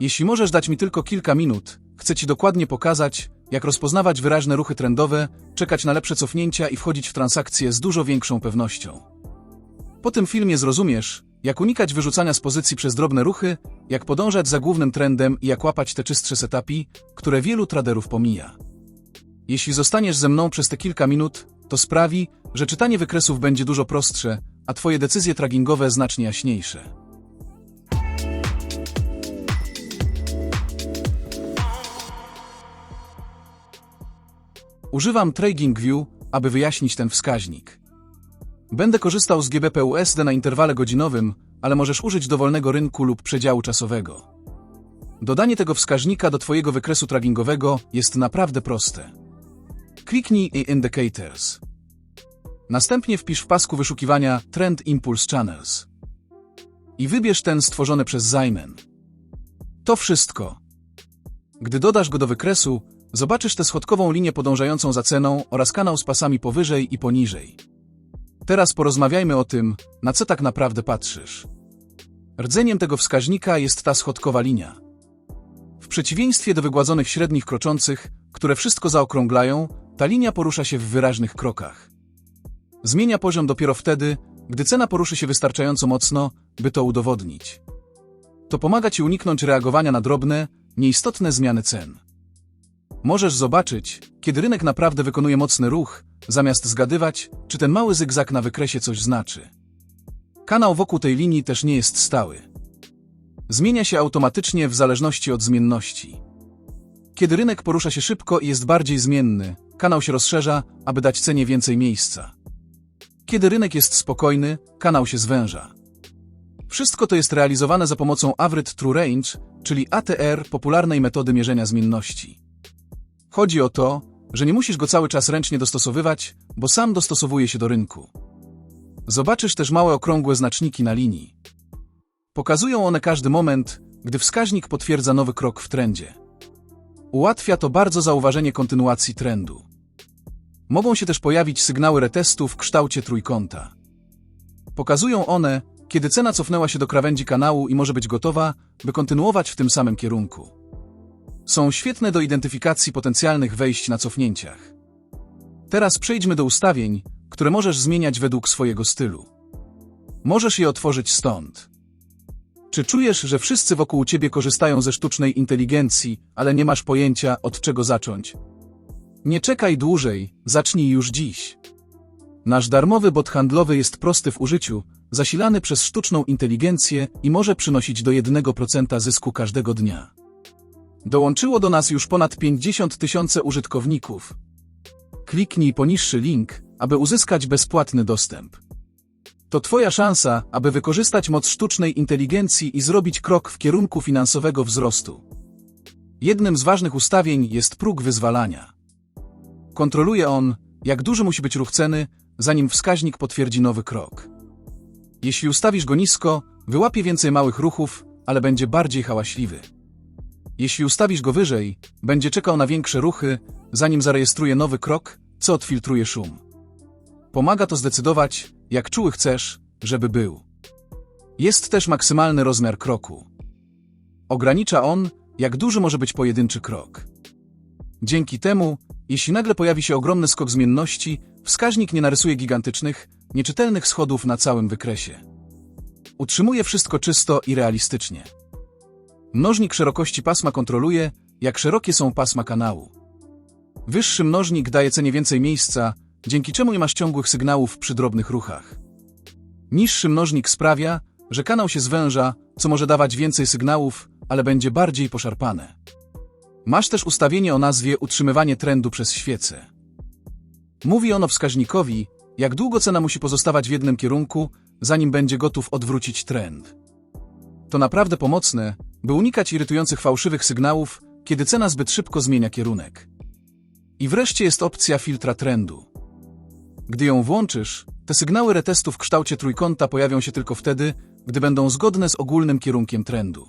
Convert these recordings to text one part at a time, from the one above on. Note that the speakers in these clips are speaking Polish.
Jeśli możesz dać mi tylko kilka minut, chcę Ci dokładnie pokazać, jak rozpoznawać wyraźne ruchy trendowe, czekać na lepsze cofnięcia i wchodzić w transakcje z dużo większą pewnością. Po tym filmie zrozumiesz, jak unikać wyrzucania z pozycji przez drobne ruchy, jak podążać za głównym trendem i jak łapać te czystsze setupi, które wielu traderów pomija. Jeśli zostaniesz ze mną przez te kilka minut, to sprawi, że czytanie wykresów będzie dużo prostsze, a Twoje decyzje trackingowe znacznie jaśniejsze. Używam TradingView, aby wyjaśnić ten wskaźnik. Będę korzystał z GBP USD na interwale godzinowym, ale możesz użyć dowolnego rynku lub przedziału czasowego. Dodanie tego wskaźnika do Twojego wykresu trackingowego jest naprawdę proste. Kliknij Indicators. Następnie wpisz w pasku wyszukiwania Trend Impulse Channels. I wybierz ten stworzony przez Zymen. To wszystko. Gdy dodasz go do wykresu, zobaczysz tę schodkową linię podążającą za ceną oraz kanał z pasami powyżej i poniżej. Teraz porozmawiajmy o tym, na co tak naprawdę patrzysz. Rdzeniem tego wskaźnika jest ta schodkowa linia. W przeciwieństwie do wygładzonych średnich kroczących, które wszystko zaokrąglają, ta linia porusza się w wyraźnych krokach. Zmienia poziom dopiero wtedy, gdy cena poruszy się wystarczająco mocno, by to udowodnić. To pomaga Ci uniknąć reagowania na drobne, nieistotne zmiany cen. Możesz zobaczyć, kiedy rynek naprawdę wykonuje mocny ruch, zamiast zgadywać, czy ten mały zygzak na wykresie coś znaczy. Kanał wokół tej linii też nie jest stały. Zmienia się automatycznie w zależności od zmienności. Kiedy rynek porusza się szybko i jest bardziej zmienny, kanał się rozszerza, aby dać cenie więcej miejsca. Kiedy rynek jest spokojny, kanał się zwęża. Wszystko to jest realizowane za pomocą Average True Range, czyli ATR, popularnej metody mierzenia zmienności. Chodzi o to, że nie musisz go cały czas ręcznie dostosowywać, bo sam dostosowuje się do rynku. Zobaczysz też małe okrągłe znaczniki na linii. Pokazują one każdy moment, gdy wskaźnik potwierdza nowy krok w trendzie. Ułatwia to bardzo zauważenie kontynuacji trendu. Mogą się też pojawić sygnały retestu w kształcie trójkąta. Pokazują one, kiedy cena cofnęła się do krawędzi kanału i może być gotowa, by kontynuować w tym samym kierunku. Są świetne do identyfikacji potencjalnych wejść na cofnięciach. Teraz przejdźmy do ustawień, które możesz zmieniać według swojego stylu. Możesz je otworzyć stąd. Czy czujesz, że wszyscy wokół ciebie korzystają ze sztucznej inteligencji, ale nie masz pojęcia, od czego zacząć? Nie czekaj dłużej, zacznij już dziś. Nasz darmowy bot handlowy jest prosty w użyciu, zasilany przez sztuczną inteligencję i może przynosić do 1% zysku każdego dnia. Dołączyło do nas już ponad 50 tysięcy użytkowników. Kliknij poniższy link, aby uzyskać bezpłatny dostęp. To Twoja szansa, aby wykorzystać moc sztucznej inteligencji i zrobić krok w kierunku finansowego wzrostu. Jednym z ważnych ustawień jest próg wyzwalania. Kontroluje on, jak duży musi być ruch ceny, zanim wskaźnik potwierdzi nowy krok. Jeśli ustawisz go nisko, wyłapie więcej małych ruchów, ale będzie bardziej hałaśliwy. Jeśli ustawisz go wyżej, będzie czekał na większe ruchy, zanim zarejestruje nowy krok, co odfiltruje szum. Pomaga to zdecydować, jak czuły chcesz, żeby był. Jest też maksymalny rozmiar kroku. Ogranicza on, jak duży może być pojedynczy krok. Dzięki temu, jeśli nagle pojawi się ogromny skok zmienności, wskaźnik nie narysuje gigantycznych, nieczytelnych schodów na całym wykresie. Utrzymuje wszystko czysto i realistycznie. Mnożnik szerokości pasma kontroluje, jak szerokie są pasma kanału. Wyższy mnożnik daje cenie więcej miejsca, dzięki czemu nie masz ciągłych sygnałów przy drobnych ruchach. Niższy mnożnik sprawia, że kanał się zwęża, co może dawać więcej sygnałów, ale będzie bardziej poszarpane. Masz też ustawienie o nazwie utrzymywanie trendu przez świecę. Mówi ono wskaźnikowi, jak długo cena musi pozostawać w jednym kierunku, zanim będzie gotów odwrócić trend. To naprawdę pomocne, by unikać irytujących fałszywych sygnałów, kiedy cena zbyt szybko zmienia kierunek. I wreszcie jest opcja filtra trendu. Gdy ją włączysz, te sygnały retestu w kształcie trójkąta pojawią się tylko wtedy, gdy będą zgodne z ogólnym kierunkiem trendu.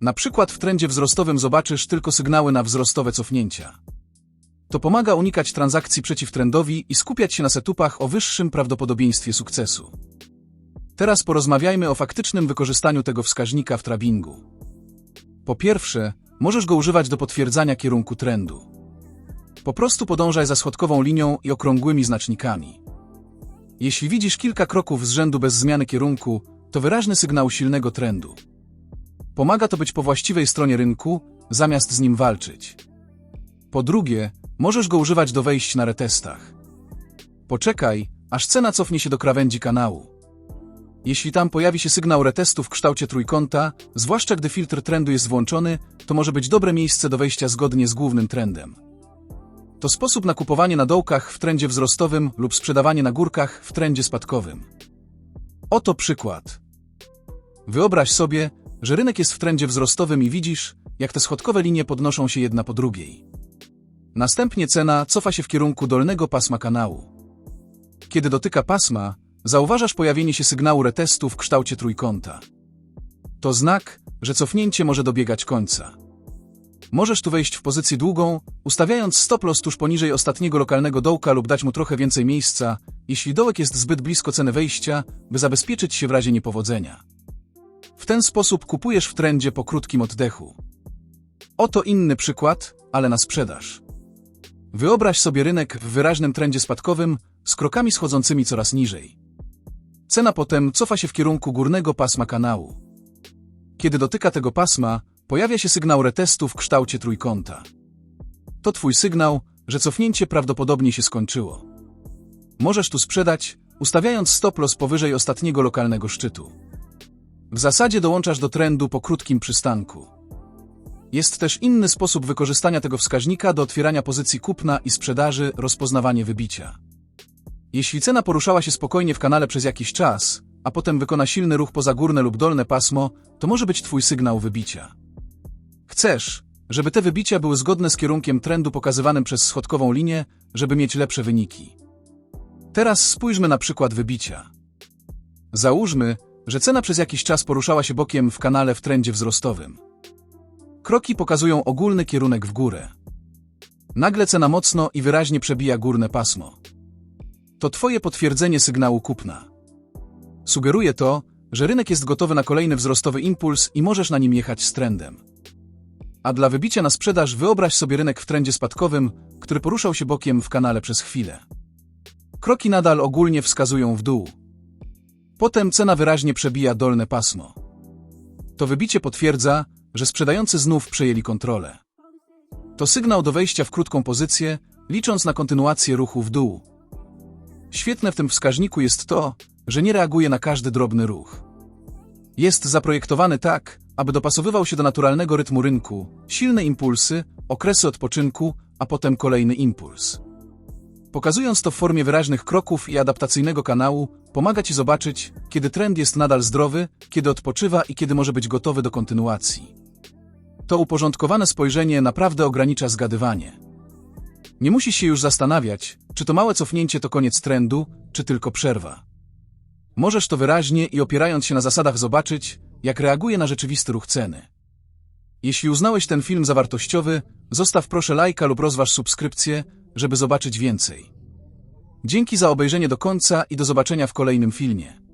Na przykład w trendzie wzrostowym zobaczysz tylko sygnały na wzrostowe cofnięcia. To pomaga unikać transakcji przeciw trendowi i skupiać się na setupach o wyższym prawdopodobieństwie sukcesu. Teraz porozmawiajmy o faktycznym wykorzystaniu tego wskaźnika w tradingu. Po pierwsze, możesz go używać do potwierdzania kierunku trendu. Po prostu podążaj za schodkową linią i okrągłymi znacznikami. Jeśli widzisz kilka kroków z rzędu bez zmiany kierunku, to wyraźny sygnał silnego trendu. Pomaga to być po właściwej stronie rynku, zamiast z nim walczyć. Po drugie, możesz go używać do wejść na retestach. Poczekaj, aż cena cofnie się do krawędzi kanału. Jeśli tam pojawi się sygnał retestu w kształcie trójkąta, zwłaszcza gdy filtr trendu jest włączony, to może być dobre miejsce do wejścia zgodnie z głównym trendem. To sposób na kupowanie na dołkach w trendzie wzrostowym lub sprzedawanie na górkach w trendzie spadkowym. Oto przykład. Wyobraź sobie, że rynek jest w trendzie wzrostowym i widzisz, jak te schodkowe linie podnoszą się jedna po drugiej. Następnie cena cofa się w kierunku dolnego pasma kanału. Kiedy dotyka pasma, zauważasz pojawienie się sygnału retestu w kształcie trójkąta. To znak, że cofnięcie może dobiegać końca. Możesz tu wejść w pozycję długą, ustawiając stop loss tuż poniżej ostatniego lokalnego dołka lub dać mu trochę więcej miejsca, jeśli dołek jest zbyt blisko ceny wejścia, by zabezpieczyć się w razie niepowodzenia. W ten sposób kupujesz w trendzie po krótkim oddechu. Oto inny przykład, ale na sprzedaż. Wyobraź sobie rynek w wyraźnym trendzie spadkowym z krokami schodzącymi coraz niżej. Cena potem cofa się w kierunku górnego pasma kanału. Kiedy dotyka tego pasma, pojawia się sygnał retestu w kształcie trójkąta. To twój sygnał, że cofnięcie prawdopodobnie się skończyło. Możesz tu sprzedać, ustawiając stop loss powyżej ostatniego lokalnego szczytu. W zasadzie dołączasz do trendu po krótkim przystanku. Jest też inny sposób wykorzystania tego wskaźnika do otwierania pozycji kupna i sprzedaży, rozpoznawanie wybicia. Jeśli cena poruszała się spokojnie w kanale przez jakiś czas, a potem wykona silny ruch poza górne lub dolne pasmo, to może być Twój sygnał wybicia. Chcesz, żeby te wybicia były zgodne z kierunkiem trendu pokazywanym przez schodkową linię, żeby mieć lepsze wyniki. Teraz spójrzmy na przykład wybicia. Załóżmy, że cena przez jakiś czas poruszała się bokiem w kanale w trendzie wzrostowym. Kroki pokazują ogólny kierunek w górę. Nagle cena mocno i wyraźnie przebija górne pasmo. To Twoje potwierdzenie sygnału kupna. Sugeruje to, że rynek jest gotowy na kolejny wzrostowy impuls i możesz na nim jechać z trendem. A dla wybicia na sprzedaż wyobraź sobie rynek w trendzie spadkowym, który poruszał się bokiem w kanale przez chwilę. Kroki nadal ogólnie wskazują w dół. Potem cena wyraźnie przebija dolne pasmo. To wybicie potwierdza, że sprzedający znów przejęli kontrolę. To sygnał do wejścia w krótką pozycję, licząc na kontynuację ruchu w dół. Świetne w tym wskaźniku jest to, że nie reaguje na każdy drobny ruch. Jest zaprojektowany tak, aby dopasowywał się do naturalnego rytmu rynku, silne impulsy, okresy odpoczynku, a potem kolejny impuls. Pokazując to w formie wyraźnych kroków i adaptacyjnego kanału, pomaga Ci zobaczyć, kiedy trend jest nadal zdrowy, kiedy odpoczywa i kiedy może być gotowy do kontynuacji. To uporządkowane spojrzenie naprawdę ogranicza zgadywanie. Nie musisz się już zastanawiać, czy to małe cofnięcie to koniec trendu, czy tylko przerwa. Możesz to wyraźnie i opierając się na zasadach zobaczyć, jak reaguje na rzeczywisty ruch ceny. Jeśli uznałeś ten film za wartościowy, zostaw proszę lajka lub rozważ subskrypcję, żeby zobaczyć więcej. Dzięki za obejrzenie do końca i do zobaczenia w kolejnym filmie.